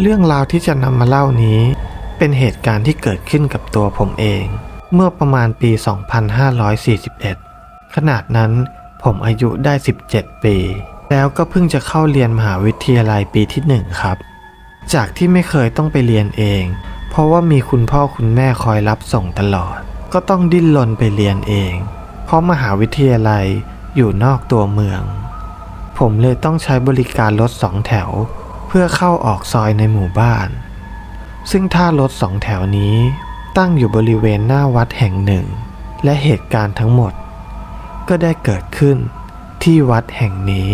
เรื่องราวที่จะนำมาเล่านี้ เป็นเหตุการณ์ที่เกิดขึ้นกับตัวผมเอง เมื่อประมาณปี 2541 ขนาดนั้นผมอายุได้ 17 ปี แล้วก็เพิ่งจะเข้าเรียนมหาวิทยาลัยปีที่ 1 ครับ จากที่ไม่เคยต้องไปเรียนเอง เพราะว่ามีคุณพ่อคุณแม่คอยรับส่งตลอด ก็ต้องดิ้นรนไปเรียนเอง เพราะมหาวิทยาลัยอยู่นอกตัวเมือง ผมเลยต้องใช้บริการรถสองแถว พื่อเข้าออกซอยในหมู่บ้าน ซึ่งท่ารถสองแถวนี้ตั้งอยู่บริเวณหน้าวัดแห่งหนึ่ง และเหตุการณ์ทั้งหมด ก็ได้เกิดขึ้นที่วัดแห่งนี้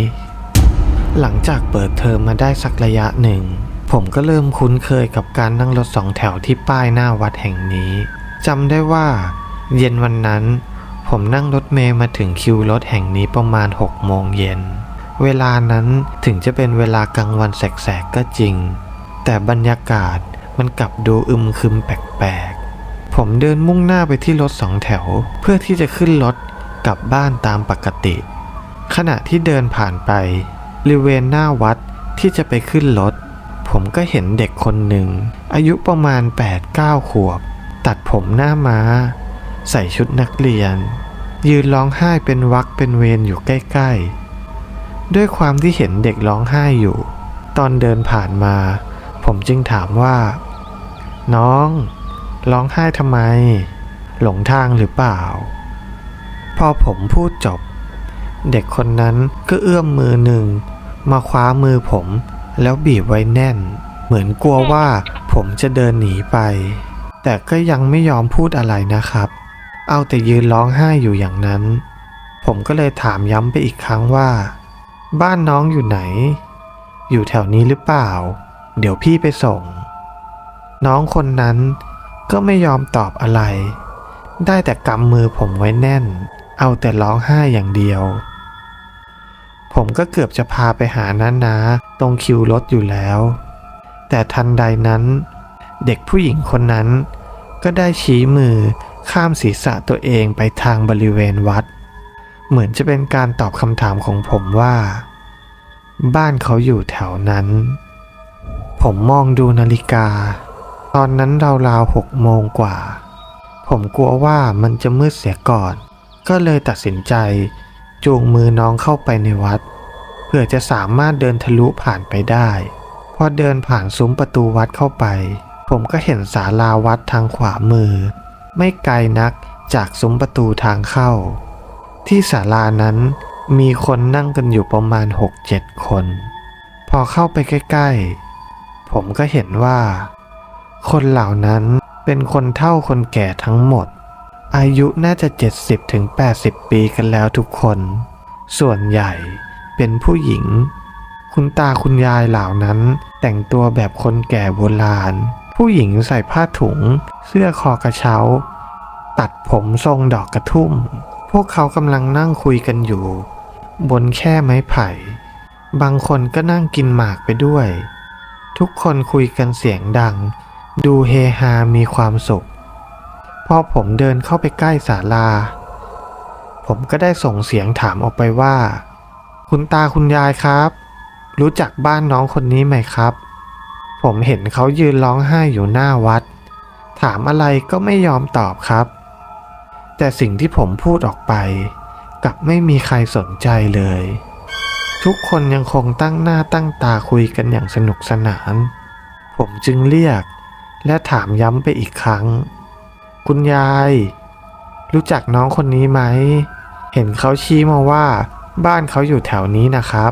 หลังจากเปิดเทอมมาได้สักระยะหนึ่ง ผมก็เริ่มคุ้นเคยกับการนั่งรถสองแถวที่ป้ายหน้าวัดแห่งนี้จำได้ว่า เย็นวันนั้น ผมนั่งรถเมล์มาถึงคิวรถแห่งนี้ประมาณ6โมงเย็น เวลานั้นถึงจะเป็นเวลากลางวันแสกๆก็จริง แต่บรรยากาศมันกลับดูอึมครึมแปลกๆ ผมเดินมุ่งหน้าไปที่รถสองแถว เพื่อที่จะขึ้นรถกลับบ้านตามปกติ ขณะที่เดินผ่านไปบริเวณหน้าวัดที่จะไปขึ้นรถ ผมก็เห็นเด็กคนหนึ่ง อายุประมาณ 8-9 ขวบ ตัดผมหน้าม้า ใส่ชุดนักเรียน ยืนร้องไห้เป็นวักเป็นเวรอยู่ใกล้ ๆ ด้วยความที่เห็นเด็กร้องไห้อยู่ ตอนเดินผ่านมา ผมจึงถามว่า น้อง ร้องไห้ทำไม หลงทางหรือเปล่า พอผมพูดจบ เด็กคนนั้นก็เอื้อมมือหนึ่ง มาคว้ามือผม แล้วบีบไว้แน่น เหมือนกลัวว่าผมจะเดินหนีไป แต่ก็ยังไม่ยอมพูดอะไรนะครับ เอาแต่ยืนร้องไห้อยู่อย่างนั้น ผมก็เลยถามย้ำไปอีกครั้งว่า บ้านน้องอยู่ไหน อยู่แถวนี้หรือเปล่า เดี๋ยวพี่ไปส่ง น้องคนนั้นก็ไม่ยอมตอบอะไร ได้แต่กำมือผมไว้แน่น เอาแต่ร้องไห้อย่างเดียว ผมก็เกือบจะพาไปหาน้านาตรงคิวรถอยู่แล้ว แต่ทันใดนั้น เด็กผู้หญิงคนนั้น ก็ได้ชี้มือข้ามศีรษะตัวเองไปทางบริเวณวัด เหมือนจะเป็นการตอบคำถามของผมว่า บ้านเขาอยู่แถวนั้น ผมมองดูนาฬิกา ตอนนั้นราวๆหกโมงกว่า ผมกลัวว่ามันจะมืดเสียก่อน ก็เลยตัดสินใจ จูงมือน้องเข้าไปในวัด เพื่อจะสามารถเดินทะลุผ่านไปได้ พอเดินผ่านซุ้มประตูวัดเข้าไป ผมก็เห็นศาลาวัดทางขวามือ ไม่ไกลนักจากซุ้มประตูทางเข้า ที่ศาลานั้นมีคนนั่งกันอยู่ประมาณ 6-7 คน พอเข้าไปใกล้ ๆ ผมก็เห็นว่า คนเหล่านั้นเป็นคนเฒ่าคนแก่ทั้งหมด อายุน่าจะ 70-80ถึง80 ปีกันแล้วทุกคน ส่วนใหญ่เป็นผู้หญิง คุณตาคุณยายเหล่านั้นแต่งตัวแบบคนแก่โบราณ ผู้หญิงใส่ผ้าถุง เสื้อคอกระเช้า ตัดผมทรงดอกกระทุ่ม พวกเขากำลังนั่งคุยกันอยู่ บนแค่ไม้ไผ่ บางคนก็นั่งกินหมากไปด้วย ทุกคนคุยกันเสียงดัง ดูเฮฮามีความสุข พอผมเดินเข้าไปใกล้ศาลา ผมก็ได้ส่งเสียงถามออกไปว่า คุณตาคุณยายครับ รู้จักบ้านน้องคนนี้ไหมครับ ผมเห็นเขายืนร้องไห้อยู่หน้าวัด ถามอะไรก็ไม่ยอมตอบครับ แต่สิ่งที่ผมพูดออกไปกลับไม่มีใครสนใจเลย ทุกคนยังคงตั้งหน้าตั้งตาคุยกันอย่างสนุกสนาน ผมจึงเรียกและถามย้ำไปอีกครั้ง คุณยาย รู้จักน้องคนนี้ไหม เห็นเขาชี้มาว่า บ้านเขาอยู่แถวนี้นะครับ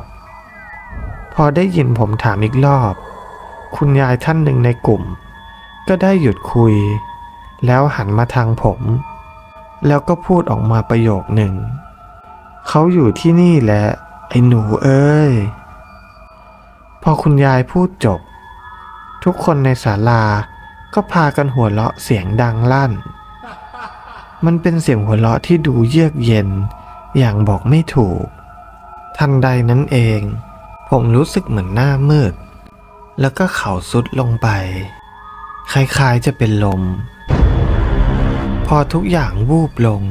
พอได้ยินผมถามอีกรอบ คุณยายท่านหนึ่งในกลุ่ม ก็ได้หยุดคุย แล้วหันมาทางผม แล้วก็พูดออกมาประโยคหนึ่ง เขาอยู่ที่นี่แหละ ไอ้หนูเอ้ย พอคุณยายพูดจบ ทุกคนในศาลาก็พากันหัวเราะเสียงดังลั่น มันเป็นเสียงหัวเราะที่ดูเยือกเย็น อย่างบอกไม่ถูก ทันใดนั้นเอง ผมรู้สึกเหมือนหน้ามืด แล้วก็เข่าสุดลงไป คล้ายๆจะเป็นลม พอทุกอย่างวูบลง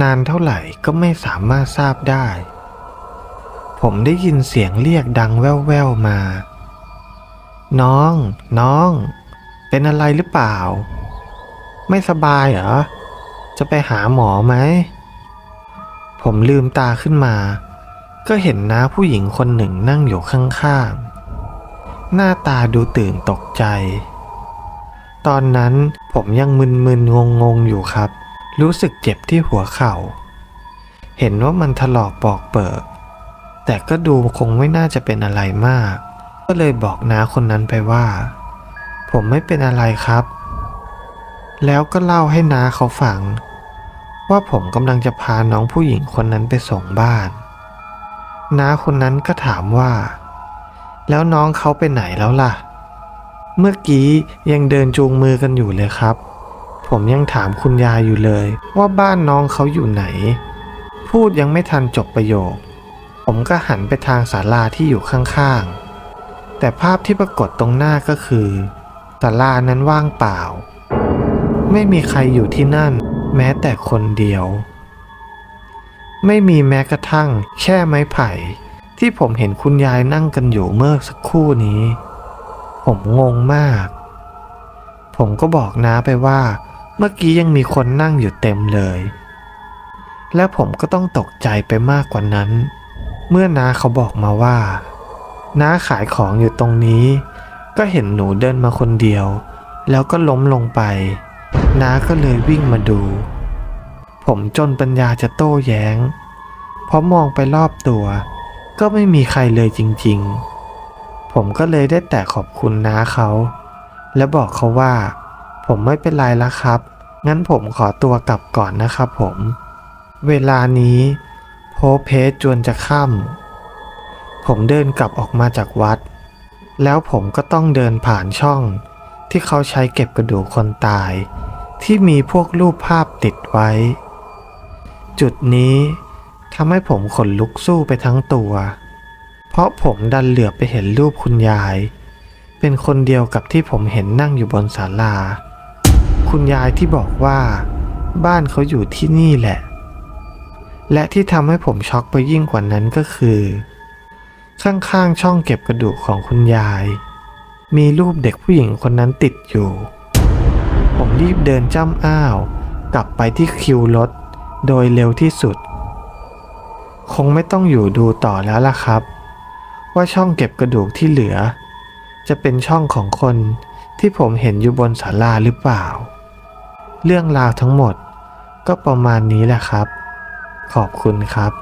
นานเท่าไหร่ก็ไม่สามารถทราบได้ ผมได้ยินเสียงเรียกดังแว่วๆมา น้อง น้อง เป็นอะไรหรือเปล่า ไม่สบายเหรอ จะไปหาหมอไหม ผมลืมตาขึ้นมา ก็เห็นน้าผู้หญิงคนหนึ่งนั่งอยู่ข้างๆ หน้าตาดูตื่นตกใจ ตอนนั้นผมยังมึนๆงงๆอยู่ครับ รู้สึกเจ็บที่หัวเข่า เห็นว่ามันถลอกปอกเปิก แต่ก็ดูคงไม่น่าจะเป็นอะไรมาก ก็เลยบอกน้าคนนั้นไปว่า ผมไม่เป็นอะไรครับ แล้วก็เล่าให้น้าเขาฟัง ว่าผมกำลังจะพาน้องผู้หญิงคนนั้นไปส่งบ้าน น้าคนนั้นก็ถามว่า แล้วน้องเขาไปไหนแล้วล่ะเเมื่อกี้ยังเดินจูงมือกันอยู่เลยครับ ผมยังถามคุณยายอยู่เลย ว่าบ้านน้องเขาอยู่ไหน พูดยังไม่ทันจบประโยค ผมก็หันไปทางศาลาที่อยู่ข้างๆ แต่ภาพที่ปรากฏตรงหน้าก็คือศาลานั้นว่างเปล่า ไม่มีใครอยู่ที่นั่น แม้แต่คนเดียว ไม่มีแม้กระทั่งแค่ไม้ไผ่ ที่ผมเห็นคุณยายนั่งกันอยู่เมื่อสักครู่นี้ ผมงงมาก ผมก็บอกน้าไปว่า เมื่อกี้ยังมีคนนั่งอยู่เต็มเลย และผมก็ต้องตกใจไปมากกว่านั้น เมื่อน้าเขาบอกมาว่าน้าขายของอยู่ตรงนี้ ก็เห็นหนูเดินมาคนเดียว แล้วก็ล้มลงไป น้าก็เลยวิ่งมาดู ผมจนปัญญาจะโต้แย้ง เพราะมองไปรอบตัว ก็ไม่มีใครเลยจริง ๆ ผมก็เลยได้แต่ขอบคุณน้าเขา และบอกเขาว่า ผมไม่เป็นไรแล้วครับ งั้นผมขอตัวกลับก่อนนะครับผม เวลานี้โพเพสจวนจะค่ำผมเดินกลับออกมาจากวัด แล้วผมก็ต้องเดินผ่านช่อง ที่เขาใช้เก็บกระดูกคนตาย ที่มีพวกรูปภาพติดไว้ จุดนี้ทำให้ผมขนลุกสู้ไปทั้งตัว เพราะผมดันเหลือบไปเห็นรูปคุณยาย เป็นคนเดียวกับที่ผมเห็นนั่งอยู่บนศาลา คุณยายที่บอกว่า บ้านเขาอยู่ที่นี่แหละ และที่ทำให้ผมช็อกไปยิ่งกว่านั้นก็คือ ข้างๆช่องเก็บกระดูกของคุณยาย มีรูปเด็กผู้หญิงคนนั้นติดอยู่ ผมรีบเดินจ้ำอ้าว กลับไปที่คิวรถโดยเร็วที่สุด คงไม่ต้องอยู่ดูต่อแล้วล่ะครับ ว่าช่องเก็บกระดูกที่เหลือ จะเป็นช่องของคนที่ผมเห็นอยู่บนศาลาหรือเปล่า เรื่องราวทั้งหมดก็ประมาณนี้แหละครับ ขอบคุณครับ